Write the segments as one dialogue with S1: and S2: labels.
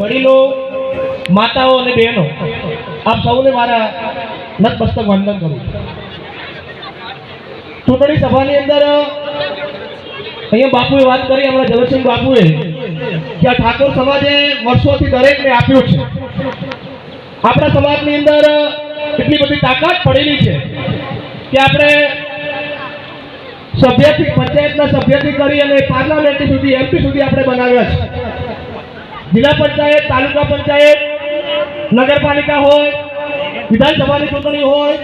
S1: વડીલો, માતાઓ અને બહેનો, આપ સૌને મારા નતમસ્તક વંદન કરું ચૂંટણી સભાની અંદર, અહીંયા બાપુએ વાત કરી, હમણાં જગતસિંહ બાપુએ, કે આ ઠાકોર સમાજે વર્ષોથી દરેકને આપ્યું છે. આપણા સમાજની અંદર એટલી બધી તાકાત પડેલી છે કે આપણે સભ્યથી, પંચાયતના સભ્યથી કરી અને પાર્લામેન્ટ સુધી, એમપી સુધી આપણે બનાવ્યા છે. જિલ્લા પંચાયત, તાલુકા પંચાયત, નગરપાલિકા હોય, વિધાનસભાની ચૂંટણી હોય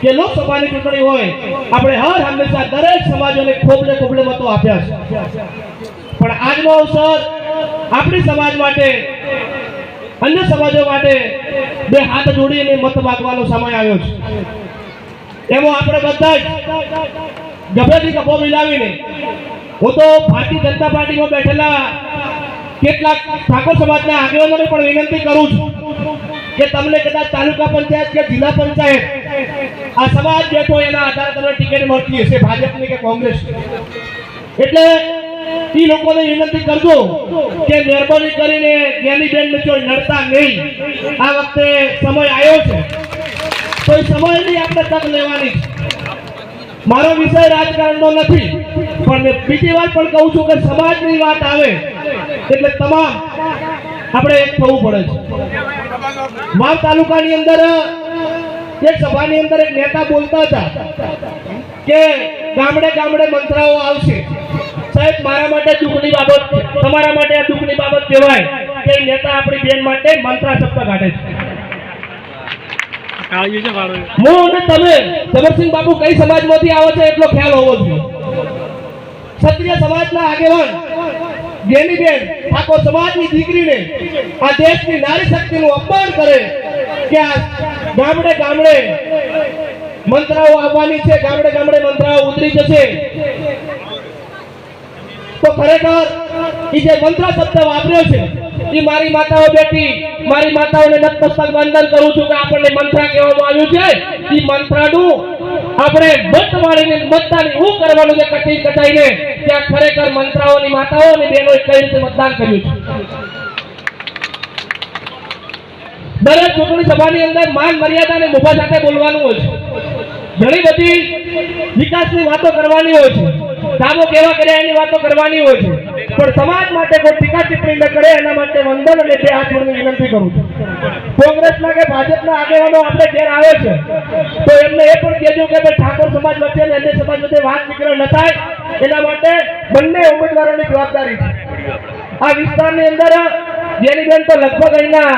S1: કે લોકસભાની ચૂંટણી હોય, આપણે હર હંમેશા દરેક સમાજોને ખોબલે ખોબલે મતો આપ્યા છે. પણ આજનો અવસર આપણી સમાજ માટે, અન્ય સમાજો માટે બે હાથ જોડીને મત માગવાનો સમય આવ્યો છે. એમાં આપણે બધા જ ગભેથી ગભો મિલાવીને, હું તો ભારતીય જનતા પાર્ટીમાં બેઠેલા કેટલાક ઠાકોર સમાજના આગેવાનોને પણ વિનંતી કરું છું કે તમને કદાચ તાલુકા પંચાયત કે જિલ્લા પંચાયત આ સમાજ બેઠો એના આધારે તમને ટિકિટ મળતી હશે, ભાજપની કે કોંગ્રેસ. એટલે એ લોકોને વિનંતી કરજો કે મહેરબાની કરીને જ્ઞાનીબેન મિત્રો નડતા નહીં. આ વખતે સમય આવ્યો છે. તો એ સમયની આપણે તક લેવાની મારો વિષય રાજકારણનો નથી, પણ બીજી વાર પણ કહું છું કે સમાજની વાત આવે. એટલે તમામ આપણે એક થવું પડે છે. વાવ તાલુકાની અંદર એક સભાની અંદર એક નેતા બોલતા હતા કે ગામડે ગામડે મંત્રાઓ આવશે. સાહેબ મારા માટે દુઃખની બાબત તમારા માટે આ દુઃખની બાબત કહેવાય કે નેતા આપણી બેન માટે મંત્રા શબ્દ કાઢે છે. હું અને તમે જબરસિંહ બાપુ કઈ સમાજમાંથી આવો છો એટલો ખ્યાલ હોવો જોઈએ. ક્ષત્રિય સમાજના આગેવાન જ્ઞાનીબેન આખો સમાજની દીકરીને આ દેશની નારી શક્તિનું અપમાન કરે કે આ ગામડે ગામડે મંત્રાઓ આવવાની છે, ગામડે ગામડે મંત્રાઓ ઉતરી જશે. તો ખરેખર એ જે મંત્ર શબ્દ વાપર્યો છે એ મારી માતાઓ બેટી, મારી માતાઓને નતમસ્તક વંદન કરું છું કે આપણને મંત્ર કહેવામાં આવ્યું છે. એ મંત્રનું આપણે મત વાળીને મતદાન એવું કરવાનું છે કઠી કટાઈને ત્યાં ખરેખર મંત્રાઓની માતાઓ અને બહેનોએ કઈ રીતે મતદાન કર્યું છે? દરેક ચૂંટણી સભાની અંદર માન, મર્યાદા અને મુભા સાથે બોલવાનું હોય છે. ઘણી બધી વિકાસની વાતો કરવાની હોય છે. કામો કેવા કર્યા એની વાતો કરવાની હોય છે. પણ સમાજ માટે કોઈ ટીકા ટિપ્પણી ન કરે, એના માટે વંદન અને બે હાથ જોડીને વિનંતી કરું છું. કોંગ્રેસના કે ભાજપના આગેવાનો આપણે ઘેર આવે છે, તો એમને એ પણ કહેજો કે ભાઈ ઠાકોર સમાજ વચ્ચે અને અન્ય સમાજ વચ્ચે વાત વિગ્રહ ન થાય. એના માટે બંને ઉમેદવારોની જવાબદારી છે. આ વિસ્તારની અંદર જેની બેન તો લગભગ અહીંના